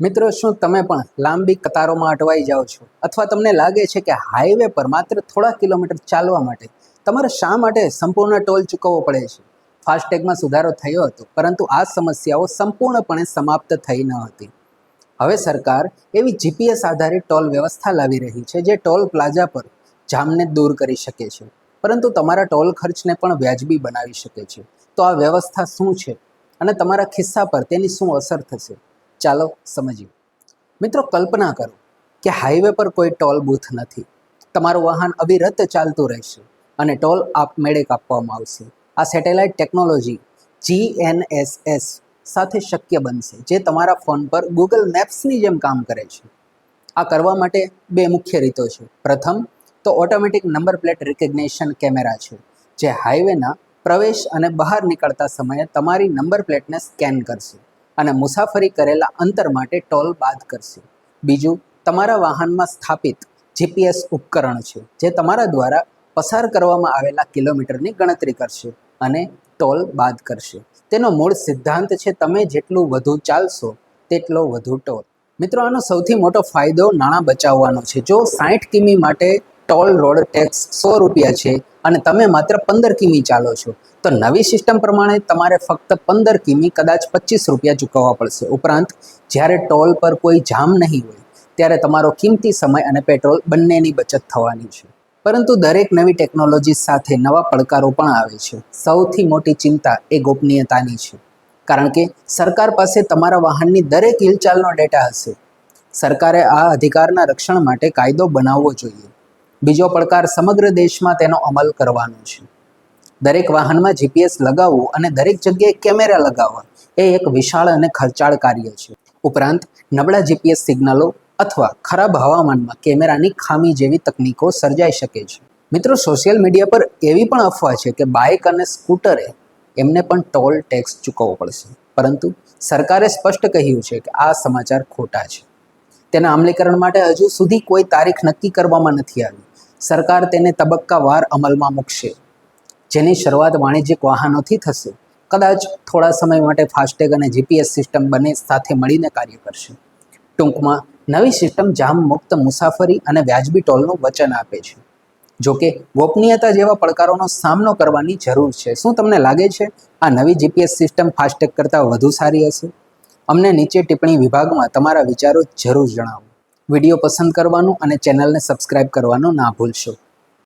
મિત્રો, શું તમે પણ લાંબી કતારોમાં અટવાઈ જાઓ છો? અથવા તમને લાગે છે કે હાઈવે પર માત્ર થોડા કિલોમીટર ચાલવા માટે તમારે શા માટે સંપૂર્ણ ટોલ ચૂકવવો પડે છે? ફાસ્ટેગમાં સુધારો થયો હતો, પરંતુ આ સમસ્યાઓ સંપૂર્ણપણે સમાપ્ત થઈ ન હતી. હવે સરકાર એવી જીપીએસ આધારિત ટોલ વ્યવસ્થા લાવી રહી છે, જે ટોલ પ્લાઝા પર જામને દૂર કરી શકે છે. પરંતુ તમારા ટોલ ખર્ચને પણ વ્યાજબી બનાવી શકે છે. તો આ વ્યવસ્થા શું છે? અને તમારા ખિસ્સા પર તેની શું અસર થશે? ચાલો સમજીએ. મિત્રો કલ્પના કરો કે હાઈવે પર કોઈ ટોલ બૂથ નથી. તમારું વાહન અવિરત ચાલતું રહેશે અને ટોલ આપમેળે કાપવામાં આવશે. આ સેટેલાઇટ ટેકનોલોજી જીએનએસએસ સાથે શક્ય બનશે, જે તમારા ફોન પર ગૂગલ મેપ્સની જેમ કામ કરે છે. આ કરવા માટે બે મુખ્ય રીતો છે. પ્રથમ, તો automatic number plate recognition camera છે, જે હાઈવેના પ્રવેશ અને બહાર નીકળતા સમયે તમારી નંબર પ્લેટને સ્કેન કરશે. અને મુસાફરી કરેલા અંતર માટે ટોલ બાદ કરશે. બીજું, તમારા વાહનમાં સ્થાપિત જીપીએસ ઉપકરણ છે, જે તમારા દ્વારા પસાર કરવામાં આવેલા કિલોમીટરની ગણતરી કરશે અને ટોલ બાદ કરશે. તેનો મૂળ સિદ્ધાંત છે, તમે જેટલું વધુ ચાલશો, તેટલો વધુ ટોલ. મિત્રો, આનો સૌથી મોટો ફાયદો નાણાં બચાવવાનો છે. જો સાઠ કિમી માટે ટોલ રોડ ટેક્સ સો રૂપિયા છે અને તમે માત્ર પંદર કિમી ચાલો છો. તો નવી સિસ્ટમ પ્રમાણે તમારે ફક્ત પંદર કિમી, કદાચ પચીસ રૂપિયા ચૂકવવા પડશે. ઉપરાંત, જ્યારે ટોલ પર કોઈ જામ નહીં હોય, ત્યારે તમારો કિંમતી સમય અને પેટ્રોલ બંનેની બચત થવાની છે. પરંતુ દરેક નવી ટેકનોલોજી સાથે નવા પડકારો પણ આવે છે. સૌથી મોટી ચિંતા એ ગોપનીયતાની છે. કારણ કે સરકાર પાસે તમારા વાહનની દરેક હિલચાલનો ડેટા હશે. સરકારે આ અધિકારના રક્ષણ માટે કાયદો બનાવવો જોઈએ. બીજો પડકાર સમગ્ર દેશમાં તેનો અમલ કરવાનો છે. દરેક વાહનમાં જીપીએસ લગાવવું અને દરેક જગ્યાએ કેમેરા લગાવવા એ એક વિશાળ અને ખર્ચાળ કાર્ય છે. ઉપરાંત, નબળા જીપીએસ સિગ્નલો અથવા ખરાબ હવામાનમાં કેમેરાની ખામી જેવી તકનીકો સર્જાઈ શકે છે. મિત્રો, સોશિયલ મીડિયા પર એવી પણ અફવા છે કે બાઇક અને સ્કૂટરે એમને પણ ટોલ ટેક્સ ચૂકવવો પડશે. પરંતુ સરકારે સ્પષ્ટ કહ્યું છે કે આ સમાચાર ખોટા છે. તેના અમલીકરણ માટે હજુ સુધી કોઈ તારીખ નક્કી કરવામાં નથી આવી. સરકાર તેને તબક્કાવાર અમલમાં મૂકશે. જેની શરૂઆત વાણિજ્યિક વાહનોથી થશે. કદાચ થોડા સમય માટે ફાસ્ટેગ અને જીપીએસ સિસ્ટમ બંને સાથે મળીને કાર્ય કરશે. ટૂંકમાં, નવી સિસ્ટમ જામ મુક્ત મુસાફરી અને વ્યાજબી ટોલનું વચન આપે છે. જોકે, ગોપનીયતા જેવા પડકારોનો સામનો કરવાની જરૂર છે. શું તમને લાગે છે? આ નવી જીપીએસ સિસ્ટમ ફાસ્ટેગ કરતાં વધુ સારી હશે? અમને નીચે ટિપ્પણી વિભાગમાં તમારા વિચારો જરૂર જણાવો. વીડિયો પસંદ કરવાનું અને ચેનલને સબસ્ક્રાઇબ કરવાનું ના ભૂલશો.